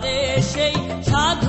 তারে সেই সাধু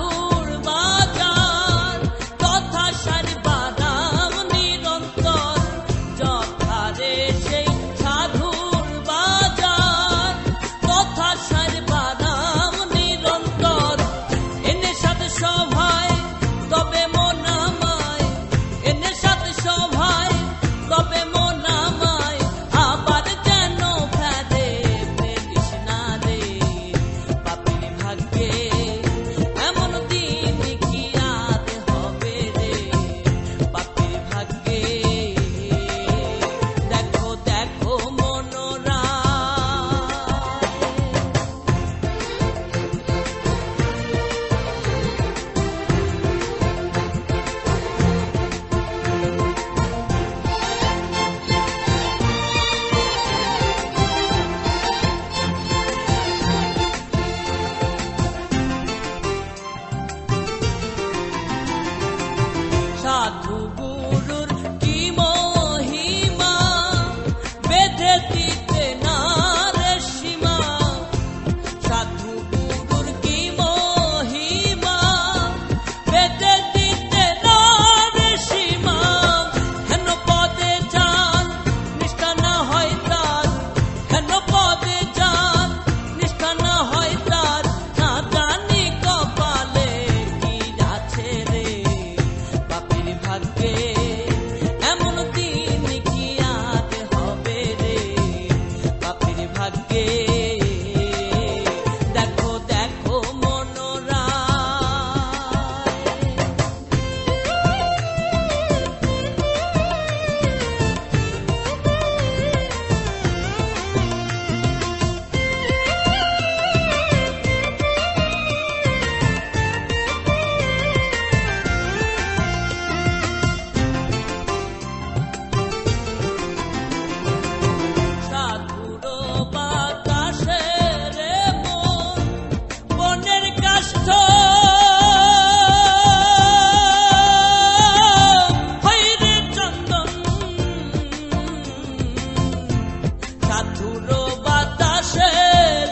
নাথুর বাতাসে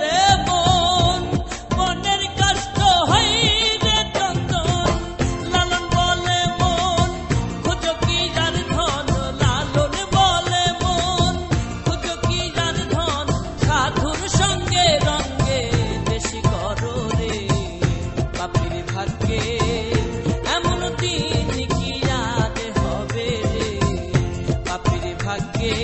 রে মন, মনের কষ্ট হই রে চন্দন। লালন বলে মন, খুঁজো কি যার ধন, লালন বলে মন, খুঁজো কি যার ধন, সাধুর সঙ্গে রঙ্গে দেশি কর রে। বাপের ভাগ্যে এমন দিন কি আর হবে রে? বাপের ভাগ্যে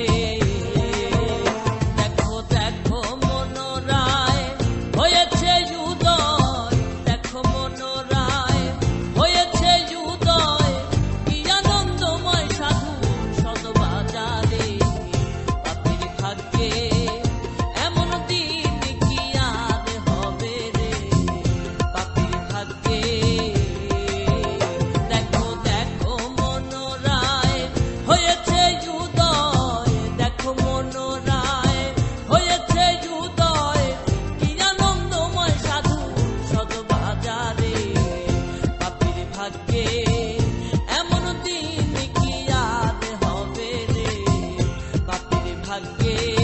yeah.